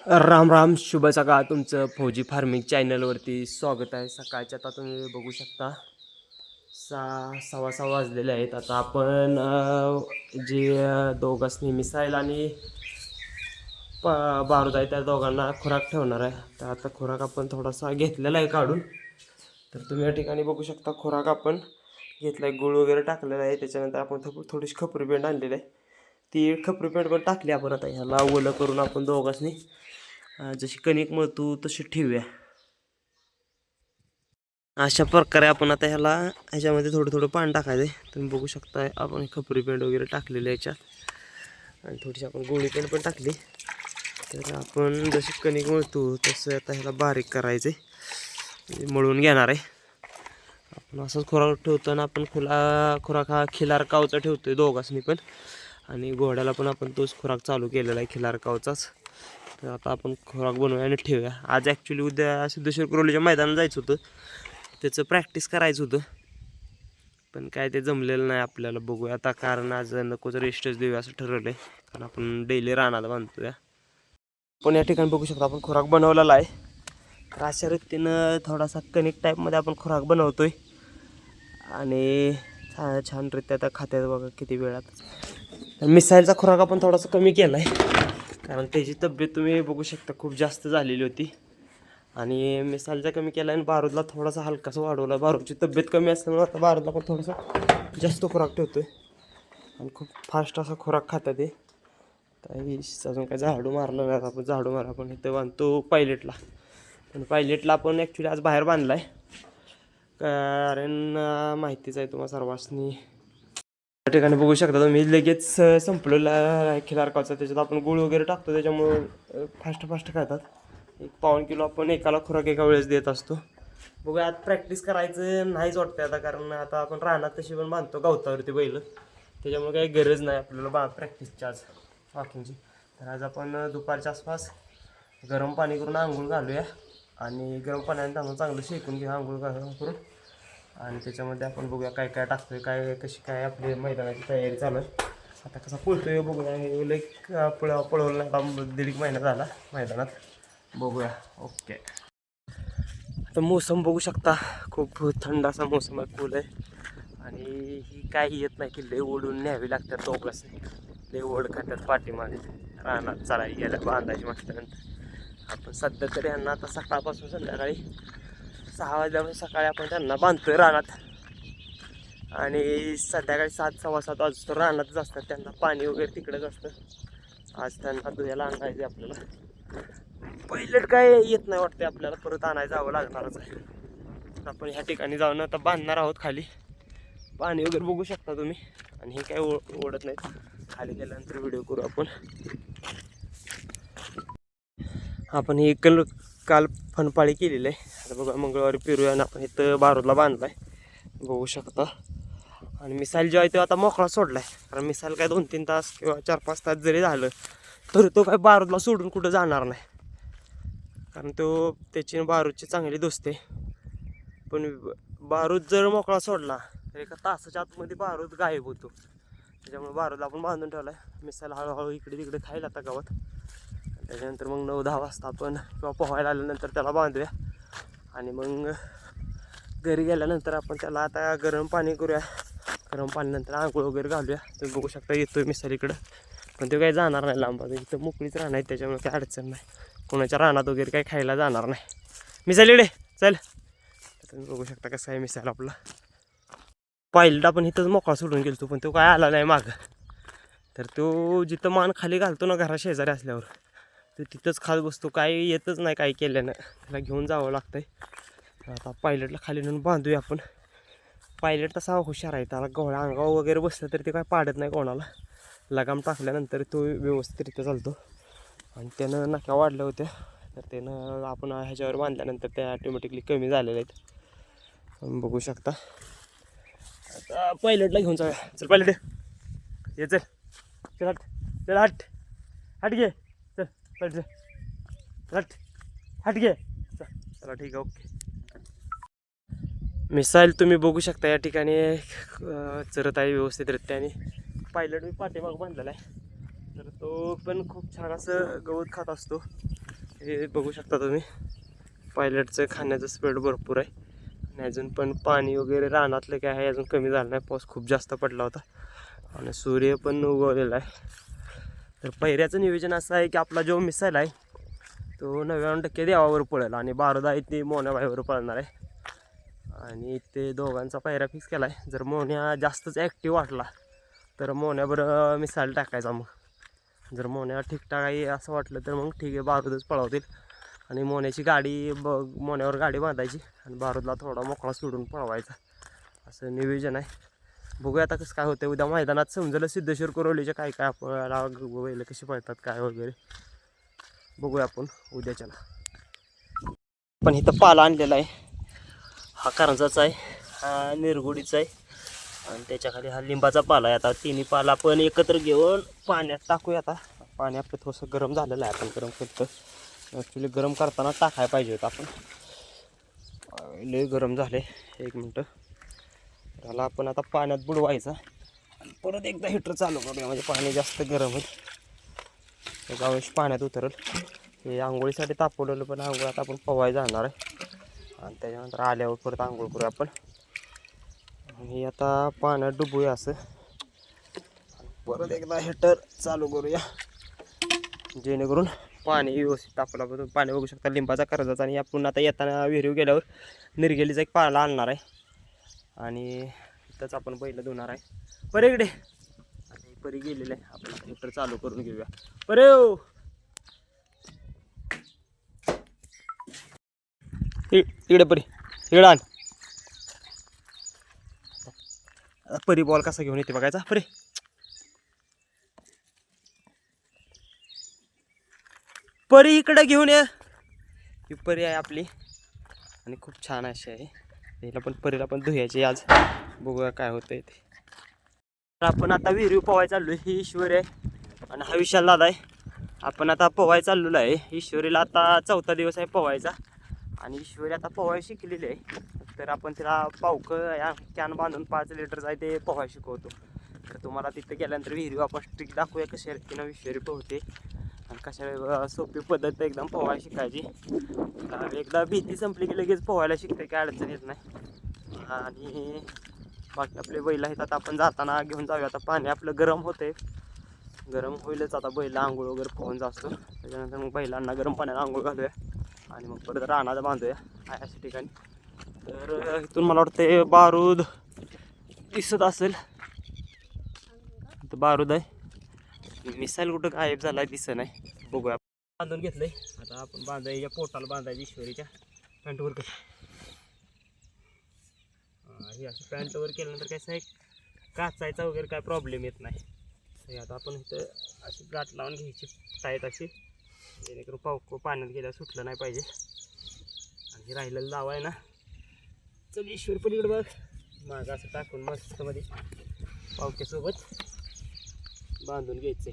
राम राम शुभ सकाळ. तुमचं फौजी फार्मिंग चॅनलवरती स्वागत आहे. सकाळच्या आता तुम्ही बघू शकता सहा सव्वा सहा वाजलेले आहेत. आता आपण जे दोघांनी मिसाईल आणि प बारूद आहे त्या दोघांना खुराक ठेवणार आहे. तर आता खुराक आपण थोडासा घेतलेला आहे काढून. तर तुम्ही या ठिकाणी बघू शकता खुराक आपण घेतला आहे गुळ वगैरे टाकलेला आहे. त्याच्यानंतर आपण थो थोडीशी खपरी बेंड आणलेली आहे. ती खपरीपेंड पण टाकली आपण आता. ह्याला ओलं करून आपण दोघांनी जशी कणिक मळतो तशी ठेवूया. अशा प्रकारे आपण आता ह्याला ह्याच्यामध्ये थोडं थोडं पाणी टाकायचं आहे तुम्ही बघू शकता आपण खपरी पेंट वगैरे टाकलेलं आहे याच्यात. आणि थोडीशी आपण गोळी पेंट पण टाकली. तर आपण जशी कणिक मळतो तसं आता ह्याला बारीक करायचं आहे म्हणजे मळून घेणार आहे. आपण असंच खुराक ठेवतो आणि आपण खुला खुराक हा खिलार कावचा ठेवतो आहे दोघांनी पण. आणि घोड्याला पण आपण तोच खुराक चालू केलेला आहे खिलारकावचाच. तर आता आपण खुराक बनवूया आणि ठेवूया. आज ॲक्च्युली उद्या सिद्धेश्वर कुरोलीच्या मैदानात जायचं होतं. त्याचं प्रॅक्टिस करायचं होतं. पण काय ते जमलेलं नाही आपल्याला. बघूया आता कारण आज नकोच रेस्टच देऊया असं ठरवलं आहे कारण आपण डेली रानाला बांधतोया. पण या ठिकाणी बघू शकतो आपण खुराक बनवलेला आहे. तर अशा रीतीनं थोडासा कनेक्ट टाईपमध्ये आपण खुराक बनवतो आहे आणि छान छानरित्या आता खात्यात बघा किती वेळात. मिसाईलचा खुराक आपण थोडासा कमी केला आहे कारण त्याची तब्येत तुम्ही बघू शकता खूप जास्त झालेली होती. आणि मिसाईलचा कमी केला आणि बारूदला थोडासा हलकासा वाढवला बारूदची तब्येत कमी असल्यामुळे आता बारूदला पण थोडासा जास्त खुराक ठेवतो आहे आणि खूप फास्ट असा खुराक खातात ते तर अजून काय झाडू मारलं नाही आपण झाडू मारा आपण इथं बांधतो पायलटला. पण पायलटला आपण ॲक्च्युली आज बाहेर बांधला आहे कारण माहितीच आहे तुम्हाला सर्वांनी त्या ठिकाणी बघू शकता तुम्ही लगेच संपलेला आहे खिलार त्याच्यात आपण गुळ वगैरे टाकतो त्याच्यामुळं फास्ट फास्ट खातात. एक पाऊण किलो आपण एकाला खुराक एका वेळेस देत असतो. बघूया आता प्रॅक्टिस करायचं नाहीच वाटतं आता कारण आता आपण रानात तशी पण बांधतो गवतावरती बैल. त्याच्यामुळे काही गरज नाही आपल्याला बा प्रॅक्टिसची आज. वॉकिंगची तर आज आपण दुपारच्या आसपास गरम पाणी करून आंघोळ घालूया. आणि गरम पाण्याने त्यांना चांगलं शेकून घेऊ आंघोळ घालून. करून आणि त्याच्यामध्ये आपण बघूया काय काय टाकतोय काय कशी काय आपली मैदानाची तयारी चालू आहे. आता कसा पळतोय बघूया. हे लाईक पळ पळवलं नाही दीड एक महिना झाला मैदानात. बघूया. ओके. आता मोसम बघू शकता. खूप थंड असा मोसम आहे कूल आहे. आणि ही काही येत नाही की लय ओढून न्यावी लागतात दोघांस लय ओढ खातात पाठीमागे. रानात चालायला गेल्या बांधायची म्हटल्यानंतर. आपण सध्या तरी यांना आता सकाळपासून संध्याकाळी सहा वाजल्यापासून म्हणजे सकाळी आपण त्यांना बांधतोय रानात. आणि संध्याकाळी सात सव्वा सात वाजता रानातच असतात त्यांना पाणी वगैरे तिकडंच असतं. आज त्यांना धुयाला आणायचं आहे आपल्याला. पहिलं काय येत नाही वाटते आपल्याला परत आणायला जावं लागणारच आहे. आपण ह्या ठिकाणी जाऊन आता बांधणार आहोत खाली. पाणी वगैरे बघू शकता तुम्ही. आणि हे काय ओ ओढत नाहीत. खाली गेल्यानंतर व्हिडिओ करू आपण. आपण हे कल काल फनपाळी केलेलं आहे. आता बघा मंगळवारी पेरूया आणि आपण इथं बारूदला बांधला आहे बघू शकता. आणि मिसाईल जो आहे तो आता मोकळा सोडला आहे कारण मिसाईल काय दोन तीन तास किंवा चार पाच तास जरी झालं तरी तो काय बारूदला सोडून कुठं जाणार नाही. कारण तो त्याची बारूदची चांगली दोस्ती आहे. पण बारूद जर मोकळा सोडला तर एका तासाच्या आतमध्ये बारूद गायब होतो. त्याच्यामुळे बारूदला आपण बांधून ठेवला आहे मिसाईल हळूहळू इकडे तिकडे खायला आता गावात. त्याच्यानंतर मग नऊ दहा वाजता आपण किंवा पोहायला आल्यानंतर त्याला बांधूया. आणि मग घरी गेल्यानंतर आपण त्याला आता गरम पाणी करूया. गरम पाण्यानंतर आंघोळ वगैरे घालूया. तुम्ही बघू शकता येतो मिसाल इकडं. पण ते काही जाणार नाही लांब. इथं मोकळीच राहणार आहे त्याच्यामुळे काही अडचण नाही. कोणाच्या रानात वगैरे काही खायला जाणार नाही. मिसाईल इकडे चल. तुम्ही बघू शकता कसं आहे मिसाईल आपला. पाहिलं आपण इथंच मोकळा सोडून गेलतो पण तो काय आला नाही मागं. तर तो जिथं मान खाली घालतो ना घरा शेजारी असल्यावर. तो तिथंच खात बसतो. काय येतच नाही काय केल्यानं. त्याला घेऊन जावं लागतंय. आहे आता पायलटला खाली नेऊन बांधूया आपण. पायलट तसा हुशार आहे. त्याला गवळ्या अंगावर वगैरे बसलं तर ते काय पाडत नाही कोणाला. लगाम टाकल्यानंतर तो व्यवस्थितरित्या चालतो. आणि त्यानं नक्या वाढल्या होत्या. तर त्यानं आपण ह्याच्यावर बांधल्यानंतर त्या ऑटोमॅटिकली कमी झालेल्या आहेत. बघू शकता. आता पायलटला घेऊन जाऊया. चल पायलट. ये चल. चल हट. चल हट. हट घे. चल पायलट हट घे चला ठीक आहे ओके. मिसाईल तुम्ही बघू शकता या ठिकाणी चरत आहे व्यवस्थितरित्या आणि पायलट मी पाठीमाग बांधलेला आहे. तर तो पण खूप छान असं गवत खात असतो. हे बघू शकता तुम्ही. पायलटचं खाण्याचं स्पीड भरपूर आहे. आणि अजून पण पाणी वगैरे रानातलं काय आहे अजून कमी झालं नाही. पाऊस खूप जास्त पडला होता. आणि सूर्य पण उगवलेला आहे. तर पहिऱ्याचं नियोजन असं आहे की आपला जो मिसाईल आहे तो नव्याण्णव टक्के देवावर पळेल आणि बारोदा आहे ते मोन्याबाईवर पळणार आहे. आणि ते दोघांचा पायऱ्या फिक्स केला आहे जर मोन्या जास्तच ॲक्टिव्ह वाटला तर मोन्यावर मिसाईल टाकायचा मग. जर मोन्या ठीकठाक आहे असं वाटलं तर मग ठीक आहे बारूदच पळवतील. आणि मोन्याची गाडी ब मोन्यावर गाडी बांधायची आणि बारूदला थोडा मोकळा सोडून पळवायचा. असं नियोजन आहे. बघूया आता कसं काय होतं उद्या मैदानात समजलं सिद्धेश्वर कोरवलीचे काय काय आपल्याला बैल कशी पळतात काय वगैरे. बघूया आपण उद्याच्याला. पण इथं पाला आणलेला आहे. हा करंजाचा आहे. हा निरगुडीचा आहे. आणि त्याच्याखाली हा लिंबाचा पाला आहे. आता तिन्ही पाला आपण एकत्र घेऊन पाण्यात टाकूया आता. पाणी आपलं थोडंसं गरम झालेलं आहे. आपण गरम करतो ॲक्च्युली गरम करताना टाकायला पाहिजे होतं आपण. लय गरम झाले एक मिनटं. त्याला आपण आता पाण्यात बुडवायचा. आणि परत एकदा हिटर चालू करूया म्हणजे पाणी जास्त गरम होईल. त्यावेळेस पाण्यात उतरल. हे आंघोळीसाठी तापवलेलं पण आंघोळ आता आपण पवाय जाणार आहे. आणि त्याच्यानंतर आल्यावर परत आंघोळ करूया आपण. आणि आता पाण्यात डुबूया असं. परत एकदा हिटर चालू करूया. जेणेकरून पाणी व्यवस्थित तापला पाणी बघू शकता. लिंबाचा कर्जाचा आणि आपण आता येताना विहिरीव गेल्यावर निरगेलीचा एक पाला आणणार आहे. आणि इथंच आपण पहिलं धुणार आहे. परे इकडे. आता परी गेलेलं आहे. आपण मोटर चालू करून घेऊया. परे हो इकडे परी. इकडे आण. परी बॉल कसा घेऊन येते बघायचा? परे. परी इकडे घेऊन ये. ही परी आहे आपली. आणि खूप छान अशी आहे. याला पण परीला पण धुयाची आज. बघूया काय होतंय ते. तर आपण आता विहिरी पोवाय चाललो ही ईश्वर आहे आणि हा विशाल दादा आहे. आपण आता पोवाय चाललेलो आहे. ईश्वरीला आता चौथा दिवस आहे पोवायचा आणि ईश्वरी आता पोहाय शिकलेली आहे. तर आपण तिला पावकं या कॅन बांधून पाच लिटरचा आहे ते पोहाय शिकवतो. तर तुम्हाला तिथं गेल्यानंतर विहिरी आपण स्ट्रिक दाखवूया कशा रीतीनं ईश्वरी पोहते. कशा सोपी पद्धत एकदम पोहायला शिकायची. एकदा भीती संपली की लगेच पोहायला शिकते काय अडचण येत नाही. आणि बाकी आपले बैल आहेत आता आपण जाताना घेऊन जाऊया. आता पाणी आपलं गरम होते गरम होईलच आता बैल आंघोळ वगैरे पोहून जातो त्याच्यानंतर मग बैलांना गरम पाण्यात आंघोळ घालूया. आणि मग परत रानाला बांधूया आहे अशा ठिकाणी. तर इथून मला वाटतं बारूद दिसत असेल. तर बारूद आहे. मिसाईल कुठं गायब झाला दिसत नाही. बघूया. बांधून घेतलंय. आता आपण बांधायच्या पोटाला बांधायची ईश्वरीच्या. पॅन्टवर कसं? हे असं पॅन्टवर केल्यानंतर कसं आहे काचायचा वगैरे काय प्रॉब्लेम येत नाही. हे आता आपण इथं अशी गाठ लावून घ्यायची टाईट अशी. जेणेकरून पाव पाण्यात गेल्या सुटलं नाही पाहिजे. आणि हे राहिलेलं लाव आहे ना. चल ईश्वर पलीकडे बघ. मागं असं टाकून मस्तमध्ये पावक्यासोबत. बांधून घ्यायचं.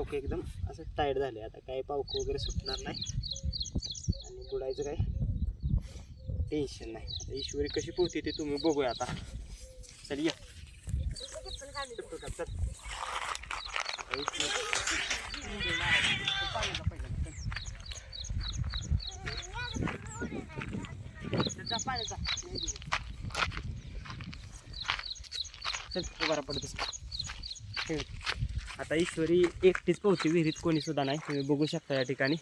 आपले एकदम असं टाईट झाले. आता काही पावक वगैरे सुटणार नाही. आणि बुडायचं काय? टेन्शन नाही. आता ईश्वरी कशी पोहते ते तुम्ही बघूया आता. चल या. चल. उभारा पडत आता ईश्वरी एकटीच पोहते विहिरीत कोणी सुद्धा नाही. तुम्ही बघू शकता या ठिकाणी.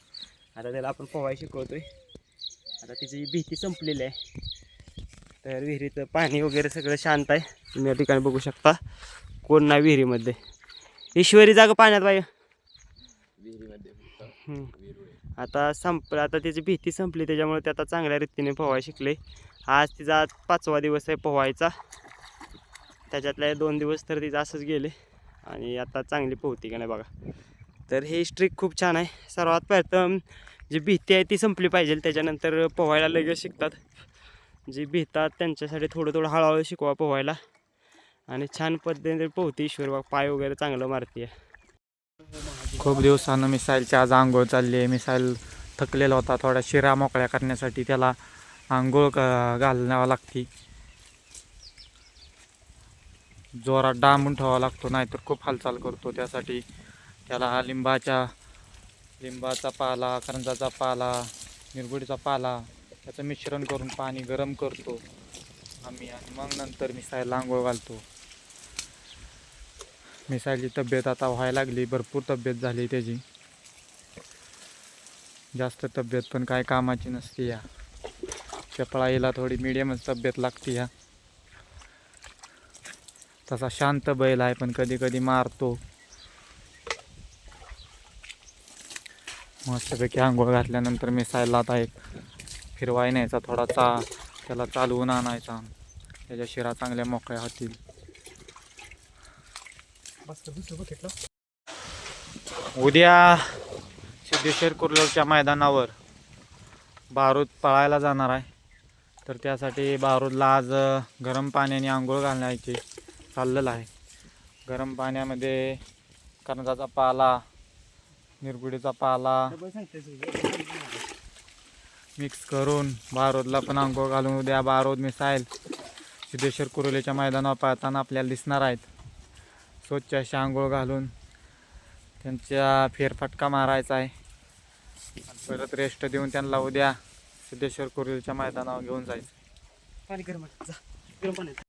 आता त्याला आपण पोहाय शिकवतोय. आता तिची भीती संपलेली आहे. तर विहिरीत पाणी वगैरे सगळं शांत आहे. तुम्ही या ठिकाणी बघू शकता. कोण नाही विहिरीमध्ये. ईश्वरी जागा पाण्यात बाई. हम्म. आता संप आता त्याची भीती संपली त्याच्यामुळे ते आता चांगल्या रीतीने पोहाय शिकले. आज तिचा आज पाचवा दिवस आहे पोहायचा. त्याच्यातले दोन दिवस तर तिचं असंच गेले. आणि आता चांगली पोहती का नाही बघा. तर हे स्ट्रिक खूप छान आहे. सर्वात प्रथम जी भीती आहे ती संपली पाहिजे. त्याच्यानंतर पोहायला लगेच शिकतात. जी भितात त्यांच्यासाठी थोडं थोडं हळूहळू शिकवा पोहायला. आणि छान पद्धतीने पोहते. ईश्वर बाग पाय वगैरे चांगलं मारते खूप दिवसानं मिसाईलची आज आंघोळ चालली आहे. मिसाईल थकलेला होता. थोडा शिरा मोकळ्या करण्यासाठी त्याला आंघोळ क- घालण्यावं लागते. जोरात डांबून ठेवावा लागतो नाहीतर खूप हालचाल करतो. त्यासाठी त्याला लिंबाच्या लिंबाचा पाला करंजाचा पाला निरगुडीचा पाला त्याचं मिश्रण करून पाणी गरम करतो. आम्ही आणि मग नंतर मिसायला आंघोळ घालतो. मिसायलची तब्येत आता व्हायला लागली भरपूर तब्येत झाली त्याची. जास्त तब्येत पण काय कामाची नसती या. चपळाईला थोडी मिडियमच तब्येत लागते या. तसा शांत बैल आहे पण कधी कधी मारतो. मस्तपैकी आंघोळ घातल्यानंतर मिसायला आता एक फिरवाय न्यायचा थोडा चा त्याला चालवून आणायचा. त्याच्या शिरा चांगल्या मोकळ्या होतील. उद्या सिद्धेश्वर कुर्लोरच्या मैदानावर बारूद पळायला जाणार आहे. तर त्यासाठी बारूदला आज गरम पाण्याने आंघोळ घालण्याचे चाललेलं आहे. गरम पाण्यामध्ये करंजाचा पाला निरगुडीचा पाला मिक्स करून बारूदला पण आंघोळ घालून उद्या बारूद मिसाईल सिद्धेश्वर कुरुलेच्या मैदानावर पाळताना आपल्याला दिसणार आहेत. स्वच्छ अशी आंघोळ घालून त्यांच्या फेरफटका मारायचा आहे. परत रेस्ट देऊन त्यांना उद्या सिद्धेश्वर कुरुलेच्या मैदानावर घेऊन जायचं.